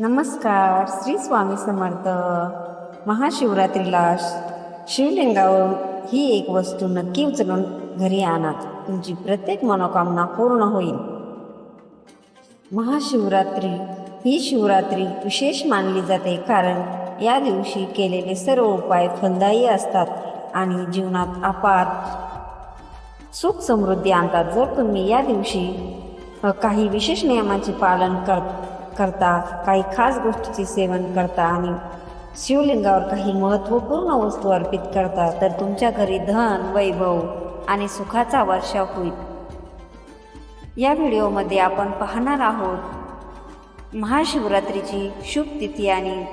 नमस्कार श्री स्वामी समर्थ. महाशिवरात्रीला शिवलिंगावर ही एक वस्तू नक्की उचलून घरी आणात तुमची प्रत्येक मनोकामना पूर्ण होईल. महाशिवरात्री ही शिवरात्री विशेष मानली जाते कारण या दिवशी केलेले सर्व उपाय फलदायी असतात आणि जीवनात अपार सुख समृद्धी आणतात. जर तुम्ही या दिवशी काही विशेष नियमांचे पालन कर करता काही खास गोष्टीचे सेवन करता आणि शिवलिंगावर काही महत्त्वपूर्ण वस्तू अर्पित करता तर तुमच्या घरी धन वैभव आणि सुखाचा वर्षाव होईल. या व्हिडिओमध्ये आपण पाहणार आहोत महाशिवरात्रीची शुभ तिथी आणि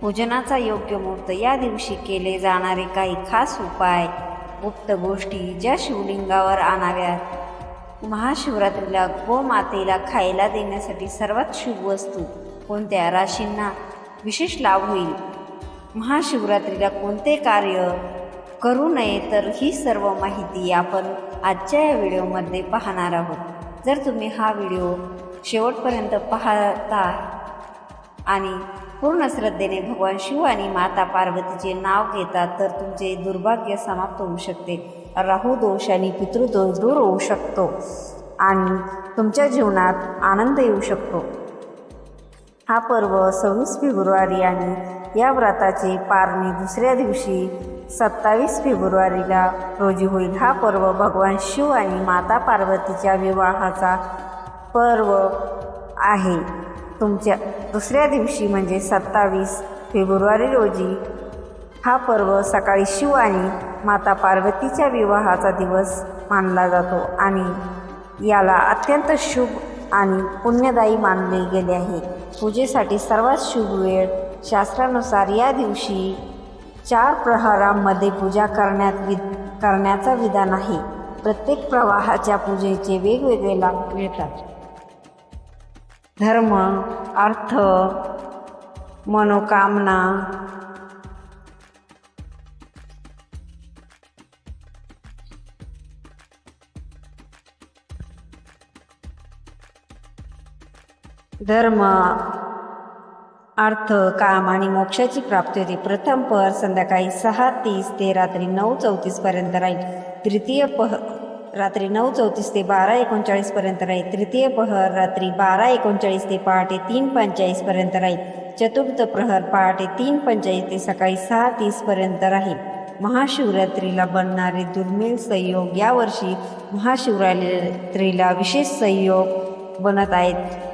पूजनाचा योग्य मुहूर्त. या दिवशी केले जाणारे काही खास उपाय गुप्त गोष्टी ज्या शिवलिंगावर आणाव्यात महाशिवरात्रीला गोमातेला खायला देण्यासाठी सर्वात शुभ वस्तू कोणत्या राशींना विशेष लाभ होईल? महाशिवरात्रीला कोणते कार्य करू नये तर ही सर्व माहिती आपण आजच्या या व्हिडिओमध्ये पाहणार आहोत. जर तुम्ही हा व्हिडिओ शेवटपर्यंत पाहता आणि पूर्ण श्रद्धेने भगवान शिव आणि माता पार्वतीचे नाव घेतात तर तुमचे दुर्भाग्य समाप्त होऊ शकते. राहू दोष आणि पितृदोष दूर होऊ शकतो आणि तुमच्या जीवनात आनंद येऊ शकतो. हा पर्व सव्वीस फेब्रुवारी आणि या व्रताचे पारणे दुसऱ्या दिवशी सत्तावीस फेब्रुवारीला रोजी होईल. हा पर्व भगवान शिव आणि माता पार्वतीच्या विवाहाचा पर्व आहे. तुमच्या दुसऱ्या दिवशी म्हणजे सत्तावीस फेब्रुवारी रोजी हा पर्व सकाळी शिव आणि माता पार्वतीच्या विवाहाचा दिवस मानला जातो आणि याला अत्यंत शुभ आणि पुण्यदायी मानले गेले आहे. पूजेसाठी सर्वात शुभ वेळ शास्त्रानुसार या दिवशी चार प्रहारांमध्ये पूजा करण्यात वि करण्याचा विधान आहे. प्रत्येक प्रवाहाच्या पूजेचे वेगवेगळे लाभ मिळतात. धर्म अर्थ मनोकामना धर्म अर्थ काम आणि मोक्षाची प्राप्ती होते. प्रथम पहर संध्याकाळी सहा तीस ते रात्री नऊ चौतीसपर्यंत राहील. तृतीय पह रात्री नऊ चौतीस ते बारा एकोणचाळीसपर्यंत राहील. तृतीय पहर रात्री बारा एकोणचाळीस ते पहाटे तीन पंचेचाळीसपर्यंत राहील. चतुर्थ प्रहर पहाटे तीन पंचेचाळीस ते सकाळी सहा तीसपर्यंत राहील. महाशिवरात्रीला बनणारे दुर्मिळ संयोग यावर्षी महाशिवरात्रीला विशेष संयोग बनत आहेत.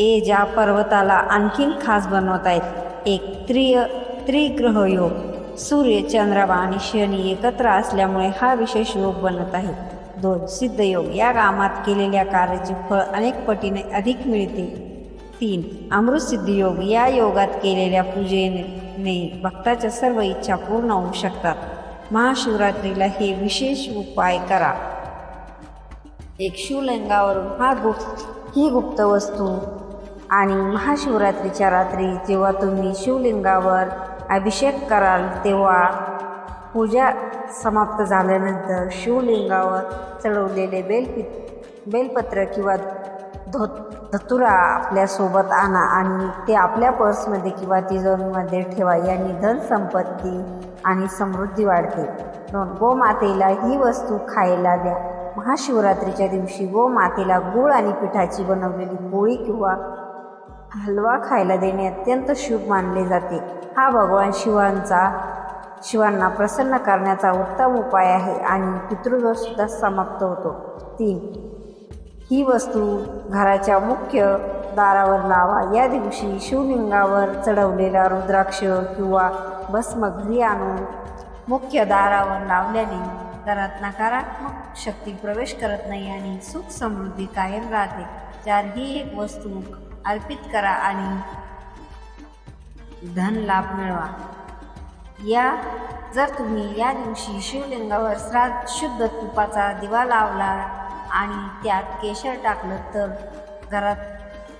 ए ज्या पर्वताला आणखीन खास बनवत आहेत एक त्रिय त्रिग्रह योग. सूर्य चंद्रमा आणि शनी एकत्र असल्यामुळे हा विशेष योग बनत आहे. दोन सिद्ध योग. या कामात केलेल्या कार्याचे फळ अनेक पटीने अधिक मिळते तीन अमृतसिद्धयोग योग. या योगात केलेल्या पूजेने भक्ताच्या सर्व इच्छा पूर्ण होऊ शकतात. महाशिवरात्रीला हे विशेष उपाय करा. एक शिवलिंगावरून हा गुप्त ही गुप्त वस्तू आणि महाशिवरात्रीच्या रात्री जेव्हा तुम्ही शिवलिंगावर अभिषेक कराल तेव्हा पूजा समाप्त झाल्यानंतर शिवलिंगावर चढवलेले बेलपि बेलपत्र किंवा धो धतुरा आपल्यासोबत आणा आणि ते आपल्या पर्समध्ये किंवा तिजोरीमध्ये ठेवा. यांनी धनसंपत्ती आणि समृद्धी वाढते. दोन गोमातेला ही वस्तू खायला द्या. महाशिवरात्रीच्या दिवशी गोमातेला गूळ आणि पिठाची बनवलेली पोळी किंवा हलवा खायला देणे अत्यंत शुभ मानले जाते. हा भगवान शिवांचा शिवांना प्रसन्न करण्याचा उत्तम उपाय आहे आणि पितृदोषसुद्धा समाप्त होतो. तीन ही वस्तू घराच्या मुख्य दारावर लावा. या दिवशी शिवलिंगावर चढवलेला रुद्राक्ष किंवा भस्म घरी आणून मुख्य दारावर लावल्याने घरात नकारात्मक शक्ती प्रवेश करत नाही आणि सुख समृद्धी कायम राहते. चार ही एक वस्तू अर्पित करा आणि धन लाभ मिळवा. या जर तुम्ही या दिवशी शिवलिंगावर श्राद्ध शुद्ध तुपाचा दिवा लावला आणि त्यात केशर टाकलं तर घरात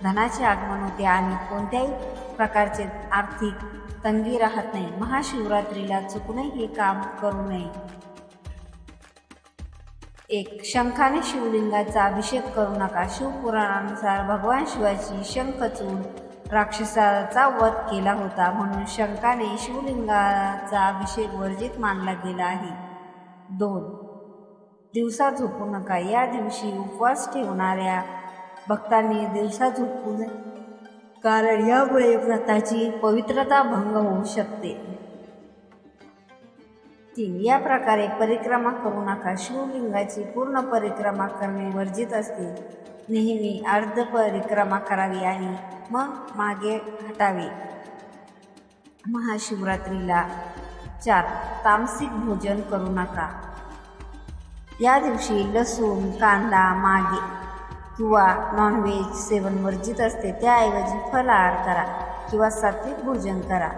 धनाचे आगमन होते आणि कोणत्याही प्रकारचे आर्थिक तंगी राहत नाही. महाशिवरात्रीला चुकूनही हे काम करू नये. एक शंखाने शिवलिंगाचा अभिषेक करू नका. शिवपुराणानुसार भगवान शिवाची शंखचूड राक्षसाचा वध केला होता म्हणून शंखाने शिवलिंगाचा अभिषेक वर्जित मानला गेला आहे. दोन. दिवसा झोपू नका. या दिवशी उपवास ठेवणाऱ्या भक्तांनी दिवसा झोपू नये कारण यामुळे व्रताची पवित्रता भंग होऊ शकते. तीन. या प्रकारे परिक्रमा करू नका. शिवलिंगाची पूर्ण परिक्रमा करणे वर्जित असते. नेहमी अर्ध परिक्रमा करावी आणि मग मागे हटावे. महाशिवरात्रीला चार. तामसिक भोजन करू नका. या दिवशी लसूण कांदा मागे किंवा नॉनव्हेज सेवन वर्जित असते. त्याऐवजी फलाहार करा किंवा सात्विक भोजन करा.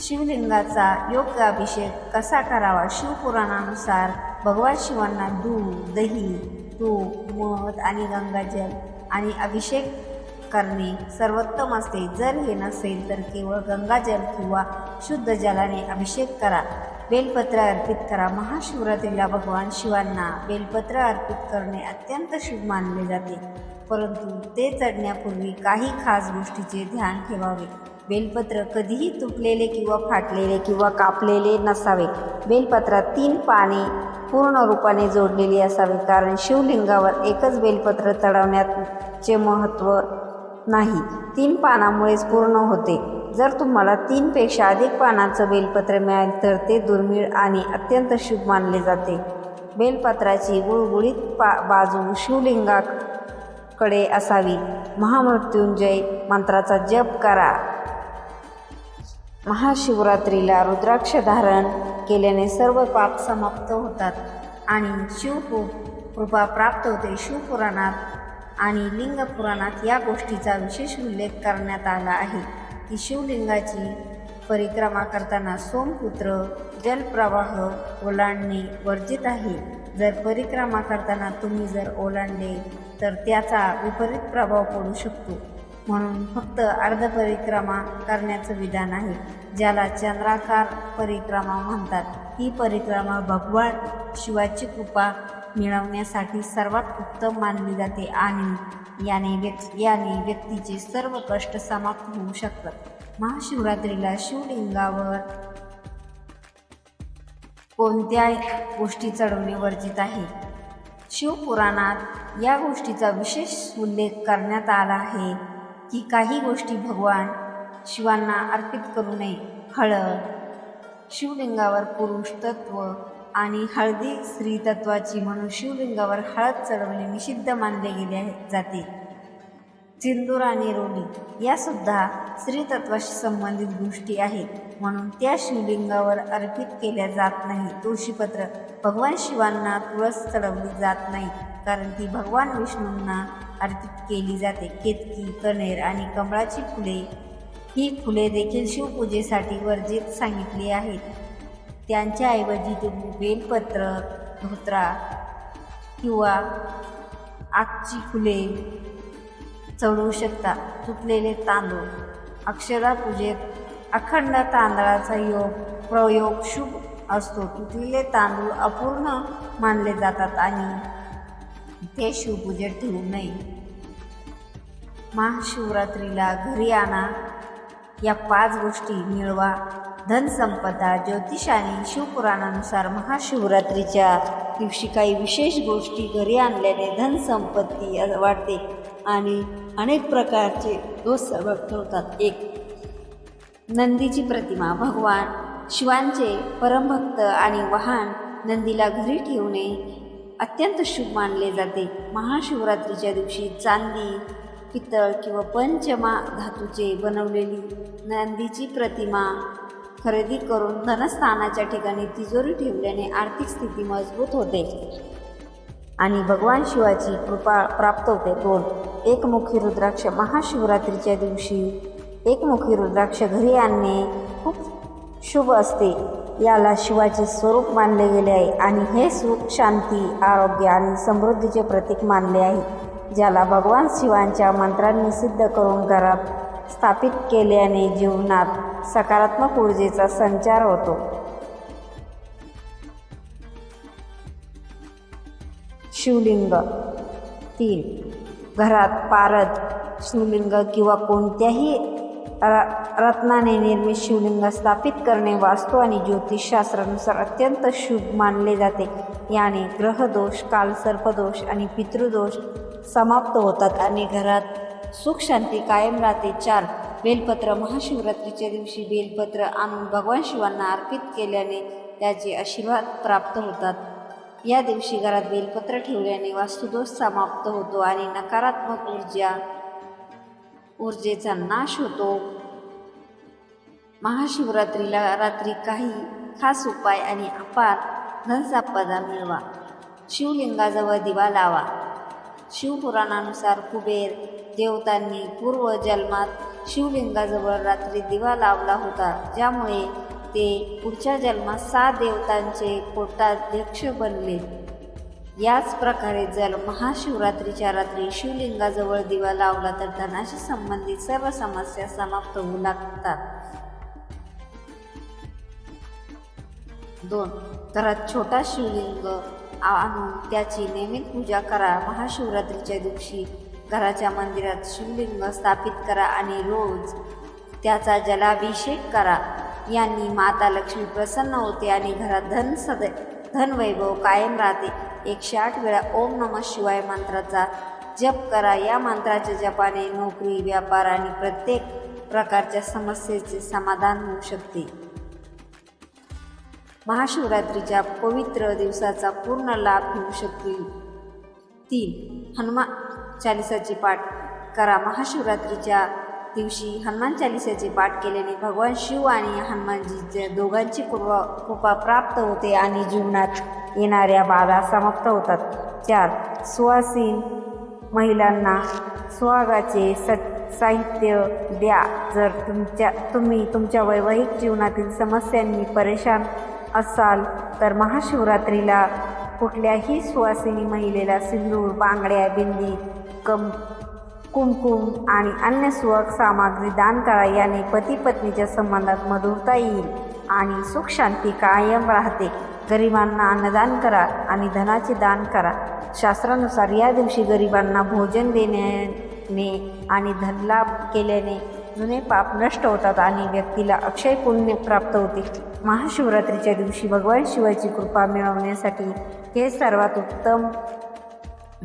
शिवलिंगाचा योग्य अभिषेक कसा करावा शिवपुराणानुसार भगवान शिवांना दूध दही तूप मध आणि गंगाजल आणि अभिषेक करणे सर्वोत्तम असते. जर हे नसेल तर केवळ गंगाजल किंवा शुद्ध जलाने अभिषेक करा. बेलपत्र अर्पित करा. महाशिवरात्रीला भगवान शिवांना बेलपत्र अर्पित करणे अत्यंत शुभ मानले जाते. परंतु ते चढण्यापूर्वी काही खास गोष्टीचे ध्यान ठेवावे. बेलपत्र कधीही तुटलेले किंवा फाटलेले किंवा कापलेले नसावे. बेलपत्रात तीन पाने पूर्ण रूपाने जोडलेली असावी कारण शिवलिंगावर एकच बेलपत्र चढवण्याचे महत्त्व नाही. तीन पानामुळेच पूर्ण होते. जर तुम्हाला तीनपेक्षा अधिक पानाचं बेलपत्र मिळाले तर ते दुर्मिळ आणि अत्यंत शुभ मानले जाते. बेलपत्राची गुळगुळीत पा बाजू शिवलिंगाकडे असावी. महामृत्युंजय मंत्राचा जप करा. महाशिवरात्रीला रुद्राक्ष धारण केल्याने सर्व पाप समाप्त होतात आणि शिव कृपा प्राप्त होते शिवपुराणात आणि लिंगपुराणात या गोष्टीचा विशेष उल्लेख करण्यात आला आहे. की शिवलिंगाची परिक्रमा करताना सोमपुत्र जलप्रवाह ओलांडणे वर्जित आहे. जर परिक्रमा करताना तुम्ही जर ओलांडले तर त्याचा विपरीत प्रभाव पडू शकतो. म्हणून फक्त अर्धपरिक्रमा करण्याचं विधान आहे ज्याला चंद्राकार परिक्रमा म्हणतात. ही परिक्रमा भगवान शिवाची कृपा मिळवण्यासाठी सर्वात उत्तम मानली जाते आणि याने व्यक् याने व्यक्तीचे सर्व कष्ट समाप्त होऊ शकतात. महाशिवरात्रीला शिवलिंगावर कोणत्या गोष्टी चढवणे वर्जित आहे. शिवपुराणात या गोष्टीचा विशेष उल्लेख करण्यात आला आहे. की काही गोष्टी भगवान शिवांना अर्पित करू नये. हळद शिवलिंगावर पुरुष तत्व आणि हळदी स्त्री तत्वाची म्हणून शिवलिंगावर हळद चढवणे निषिद्ध मानले गेले आहे जाते. सिंदूर आणि रोली यासुद्धा स्त्रीतत्वाशी संबंधित गोष्टी आहेत म्हणून त्या शिवलिंगावर अर्पित केल्या जात नाही. तुळशीपत्र भगवान शिवांना तुळस चढवली जात नाही कारण ती भगवान विष्णूंना अर्पित केली जाते. केतकी कणेर आणि कमळाची फुले. ही फुले देखील शिवपूजेसाठी वर्जित सांगितली आहेत. त्यांच्याऐवजी तुम्ही बेलपत्र धोत्रा किंवा आगची फुले चढवू शकता. तुटलेले तांदूळ. अक्षरा पूजेत अखंड तांदळाचा योग प्रयोग शुभ असतो. तुटलेले तांदूळ अपूर्ण मानले जातात आणि ते शिवपूजेत ठेवू नये महाशिवरात्रीला घरी आणा. या पाच गोष्टी मिळवा. धनसंपदा ज्योतिषाने शिवपुराणानुसार महाशिवरात्रीच्या दिवशी काही विशेष गोष्टी घरी आणल्याने धनसंपत्ती वाढते आणि अनेक प्रकारचे दोष व्यक्त होतात एक नंदीची प्रतिमा. भगवान शिवांचे परमभक्त आणि वाहन नंदीला घरी ठेवणे. अत्यंत शुभ मानले जाते. महाशिवरात्रीच्या दिवशी चांदी पितळ किंवा पंचमा धातूचे बनवलेली नंदीची प्रतिमा खरेदी करून धनस्थानाच्या ठिकाणी तिजोरी ठेवल्याने आर्थिक स्थिती मजबूत होते. आणि भगवान शिवाची कृपा प्राप्त होते. दोन एकमुखी रुद्राक्ष महाशिवरात्रीच्या दिवशी एकमुखी रुद्राक्ष घरी आणणे खूप शुभ असते. याला शिवाचे स्वरूप मानले गेले आहे आणि हे सुख शांती आरोग्य आणि समृद्धीचे प्रतीक मानले आहे ज्याला भगवान शिवांच्या मंत्रांनी सिद्ध करून घरात स्थापित केल्याने जीवनात सकारात्मक ऊर्जेचा संचार होतो. शिवलिंग तीन. घरात पारद शिवलिंग किंवा कोणत्याही रत्नाने निर्मित शिवलिंग स्थापित करणे वास्तू आणि ज्योतिषशास्त्रानुसार अत्यंत शुभ मानले जाते. याने ग्रहदोष कालसर्पदोष आणि पितृदोष समाप्त होतात आणि घरात सुख शांती कायम राहते. चार बेलपत्र महाशिवरात्रीच्या दिवशी बेलपत्र आणून भगवान शिवांना अर्पित केल्याने त्याचे आशीर्वाद प्राप्त होतात. या दिवशी घरात बेलपत्र ठेवल्याने वास्तुदोष समाप्त होतो आणि नकारात्मक ऊर्जा ऊर्जेचा नाश होतो. महाशिवरात्रीला रात्री काही खास उपाय आणि अपार धनसापदा मिळवा. शिवलिंगाजवळ दिवा लावा. शिवपुराणानुसार कुबेर देवतांनी पूर्व जन्मात शिवलिंगाजवळ रात्री दिवा लावला होता. ज्यामुळे ते पुढच्या जन्मात सात देवतांचे पोटाध्यक्ष बनले. याच प्रकारे जर महाशिवरात्रीच्या रात्री शिवलिंगाजवळ दिवा लावला तर धनाशी संबंधित सर्व समस्या समाप्त होऊ लागतात. दोन घरात छोटा शिवलिंग आणून त्याची नियमित पूजा करा. महाशिवरात्रीच्या दिवशी घराच्या मंदिरात शिवलिंग स्थापित करा आणि रोज त्याचा जलाभिषेक करा. यांनी माता लक्ष्मी प्रसन्न होते आणि घरात धन सदै धनवैभव कायम राहते. एकशे आठ वेळा ओम नमः शिवाय मंत्राचा जप करा. या मंत्राच्या जपाने नोकरी व्यापार आणि प्रत्येक प्रकारच्या समस्येचे समाधान होऊ शकते. महाशिवरात्रीच्या पवित्र दिवसाचा पूर्ण लाभ घेऊ शकतील. तीन हनुमान चालिसाचे पाठ करा. महाशिवरात्रीच्या दिवशी हनुमान चालिसाचे पाठ केल्याने भगवान शिव आणि हनुमानजीच्या दोघांची कृपा कृपा प्राप्त होते आणि जीवनात येणाऱ्या बाधा समाप्त होतात. चार सुवासीन महिलांना सुहागाचे स साहित्य द्या. जर तुमच्या तुम्ही तुमच्या वैवाहिक जीवनातील समस्यांनी परेशान असाल तर महाशिवरात्रीला कुठल्याही सुवासिनी महिलेला सिंदूर बांगड्या बिंदी कम कुमकुम आणि अन्य सुवक सामग्री दान करा याने पती पत्नीच्या संबंधात मधुरता येईल आणि सुख शांती कायम राहते. गरिबांना अन्नदान करा आणि धनाचे दान करा. शास्त्रानुसार या दिवशी गरिबांना भोजन देण्याने आणि धनलाभ केल्याने जुने पाप नष्ट होतात आणि व्यक्तीला अक्षय पुण्य प्राप्त होते. महाशिवरात्रीच्या दिवशी भगवान शिवाची कृपा मिळवण्यासाठी हे सर्वात उत्तम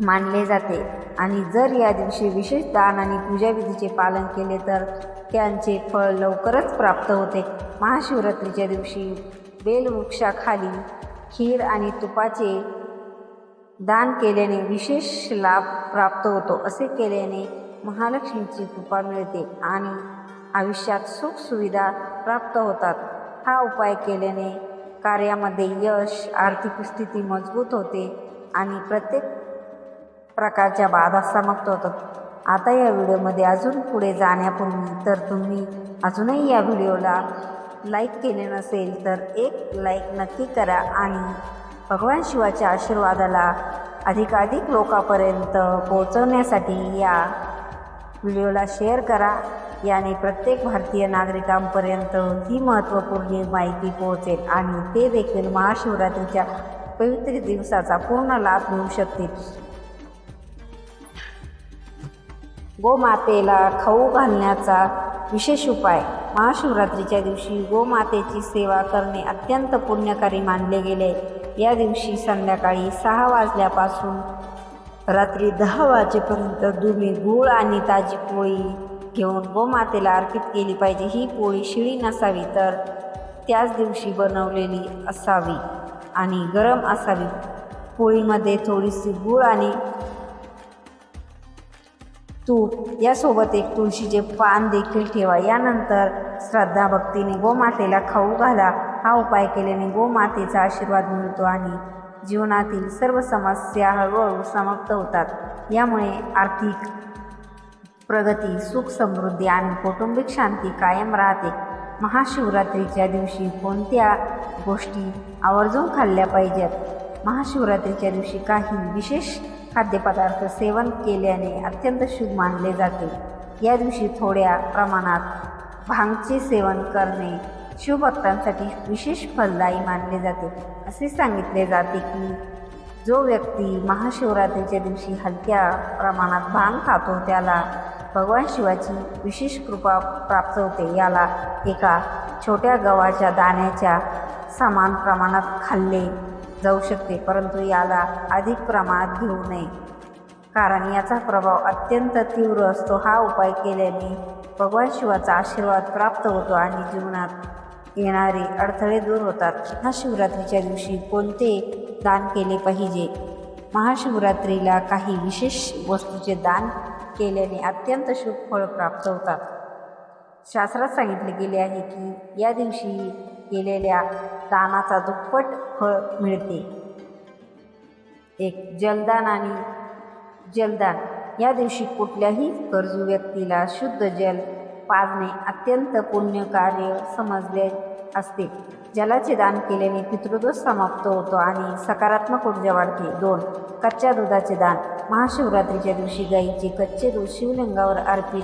मानले जाते. आणि जर या दिवशी विशेष दान आणि पूजाविधीचे पालन केले तर त्यांचे फळ लवकरच प्राप्त होते. महाशिवरात्रीच्या दिवशी बेलवृक्षाखाली खीर आणि तुपाचे दान केल्याने विशेष लाभ प्राप्त होतो. असे केल्याने महालक्ष्मीची कृपा मिळते आणि आयुष्यात सुखसुविधा प्राप्त होतात. हा उपाय केल्याने कार्यामध्ये यश आर्थिक स्थिती मजबूत होते आणि प्रत्येक प्रकारच्या बाधा समाप्त होतात आता या व्हिडिओमध्ये अजून पुढे जाण्यापूर्वी तर तुम्ही अजूनही या व्हिडिओला लाईक केले नसेल तर एक लाईक नक्की करा आणि भगवान शिवाच्या आशीर्वादाला अधिकाधिक लोकांपर्यंत पोहोचवण्यासाठी या व्हिडिओला शेअर करा. याने प्रत्येक भारतीय नागरिकांपर्यंत ही महत्त्वपूर्ण माहिती पोहोचेल आणि ते देखील महाशिवरात्रीच्या पवित्र दिवसाचा पूर्ण लाभ घेऊ शकतील. गोमातेला खाऊ घालण्याचा विशेष उपाय. महाशिवरात्रीच्या दिवशी गोमातेची सेवा करणे अत्यंत पुण्यकारी मानले गेले. या दिवशी संध्याकाळी सहा वाजल्यापासून रात्री दहा वाजेपर्यंत तुम्ही गूळ आणि ताजी पोळी घेऊन गोमातेला अर्पित केली पाहिजे. ही पोळी शिळी नसावी तर त्याच दिवशी बनवलेली असावी आणि गरम असावी. पोळीमध्ये थोडीशी गूळ आणि तूप यासोबत एक तुळशीचे पान देखील ठेवा. यानंतर श्रद्धा भक्तीने गोमातेला खाऊ घाला. हा उपाय केल्याने गोमातेचा आशीर्वाद मिळतो आणि जीवनातील सर्व समस्या हळूहळू समाप्त होतात. यामुळे आर्थिक प्रगती सुख समृद्धी आणि कौटुंबिक शांती कायम राहते. महाशिवरात्रीच्या दिवशी कोणत्या गोष्टी आवर्जून खाल्ल्या पाहिजेत? महाशिवरात्रीच्या दिवशी काही विशेष खाद्यपदार्थ सेवन केल्याने अत्यंत शुभ मानले जाते. या दिवशी थोड्या प्रमाणात भांगचे सेवन करणे शिवभक्तांसाठी विशेष फलदायी मानले जाते. असे सांगितले जाते की जो व्यक्ती महाशिवरात्रीच्या दिवशी हलक्या प्रमाणात भांग खातो त्याला भगवान शिवाची विशेष कृपा प्राप्त होते. याला एका छोट्या गव्हाच्या दाण्याच्या समान प्रमाणात खाल्ले जाऊ शकते परंतु याला अधिक प्रमाणात घेऊ नये. कारण याचा प्रभाव अत्यंत तीव्र असतो. हा उपाय केल्याने भगवान शिवाचा आशीर्वाद प्राप्त होतो आणि जीवनात येणारे अडथळे दूर होतात. महाशिवरात्रीच्या दिवशी कोणते दान केले पाहिजे? महाशिवरात्रीला काही विशेष वस्तूचे दान केल्याने अत्यंत शुभ फळ प्राप्त होतात. शास्त्रात सांगितले गेले आहे की या दिवशी केलेल्या दानाचा दुप्पट फळ मिळते. एक जलदान आणि जलदान. या दिवशी कुठल्याही गरजू व्यक्तीला शुद्ध जल पाजणे अत्यंत पुण्यकार्य समजले असते. जलाचे दान केल्याने पितृदोष समाप्त होतो आणि सकारात्मक ऊर्जा वाढते. दोन कच्च्या दुधाचे दान. महाशिवरात्रीच्या दिवशी गाईचे कच्चे दूध शिवलिंगावर अर्पित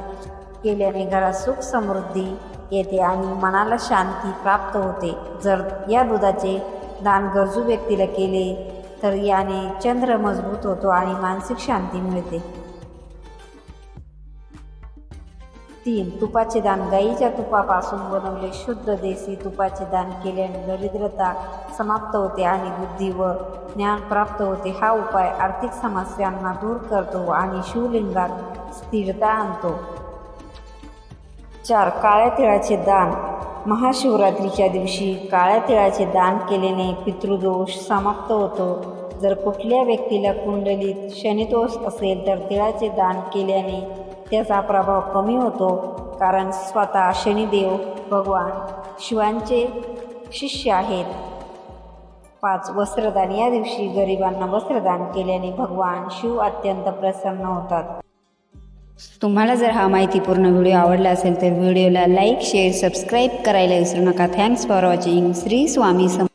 केल्याने घरात सुख समृद्धी येते आणि मनाला शांती प्राप्त होते. जर या दुधाचे दान गरजू व्यक्तीला केले तर याने चंद्र मजबूत होतो आणि मानसिक शांती मिळते. तीन तुपाचे दान गाईच्या तुपापासून बनवले शुद्ध देसी तुपाचे दान केल्याने दरिद्रता समाप्त होते आणि बुद्धी व ज्ञान प्राप्त होते. हा उपाय आर्थिक समस्यांना दूर करतो आणि शिवलिंगात स्थिरता आणतो. चार काळ्या तिळाचे दान. महाशिवरात्रीच्या दिवशी काळ्या तिळाचे दान केल्याने पितृदोष समाप्त होतो. जर कुठल्या व्यक्तीला कुंडलीत शनिदोष असेल तर तिळाचे दान केल्याने त्याचा प्रभाव कमी होतो कारण स्वतः शनिदेव भगवान शिवांचे शिष्य आहेत. पाच वस्त्रदान. या दिवशी गरिबांना वस्त्रदान केल्याने भगवान शिव अत्यंत प्रसन्न होतात. तुम्हाला जर हा माहितीपूर्ण व्हिडिओ आवडला असेल तर व्हिडिओला लाईक शेअर सबस्क्राईब करायला विसरू नका. Thanks for watching Shri Swami some